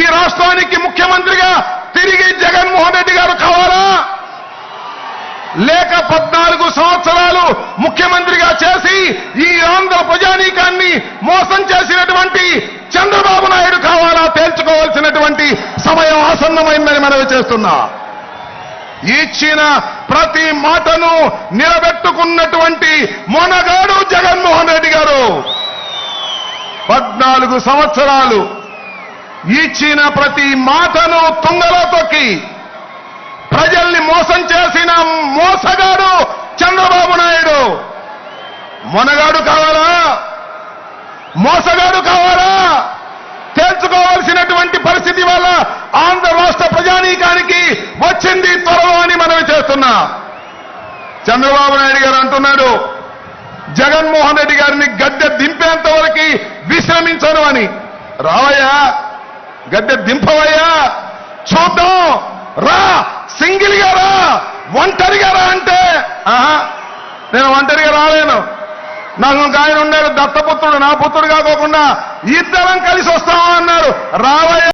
ఈ రాష్ట్రానికి ముఖ్యమంత్రిగా తిరిగి జగన్మోహన్ రెడ్డి గారు కావాలా? లేక పద్నాలుగు సంవత్సరాలు ముఖ్యమంత్రిగా చేసి ఈ ఆంధ్ర ప్రజానీకాన్ని మోసం చేసినటువంటి చంద్రబాబు నాయుడు కావాలా తేల్చుకోవాల్సినటువంటి సమయం ఆసన్నమైందని మనవి చేస్తున్నా. ఇచ్చిన ప్రతి మాటను నిలబెట్టుకున్నటువంటి మొనగాడు జగన్మోహన్ రెడ్డి గారు. పద్నాలుగు సంవత్సరాలు ఇచ్చిన ప్రతి మాటను తుంగలో తొక్కి ప్రజల్ని మోసం చేసిన మోసగాడు చంద్రబాబు నాయుడు. మొనగాడు కావాలా? మోసగాడు కావాలా? తేల్చుకోవాల్సినటువంటి పరిస్థితి వల్ల ఆంధ్ర రాష్ట్ర ప్రజానీకానికి వచ్చింది త్వరలో అని మనవి చేస్తున్నా. చంద్రబాబు నాయుడు గారు అంటున్నాడు జగన్మోహన్ రెడ్డి గారిని గద్దె దింపేంత వరకు విశ్రమించను అని. రావయ్యా గద్దె దింపవయ్యా. చూద్దాం. రా. సింగిల్గా రా. ఒంటరిగా రా అంటే. ఆహా. నేను ఒంటరిగా రాలేను. నాకు ఒక ఆయన ఉన్నాడు దత్తపుత్రుడు నా పుత్రుడు కాకోకుండా ఇద్దరం కలిసి వస్తామా అన్నారు. రావయ్య.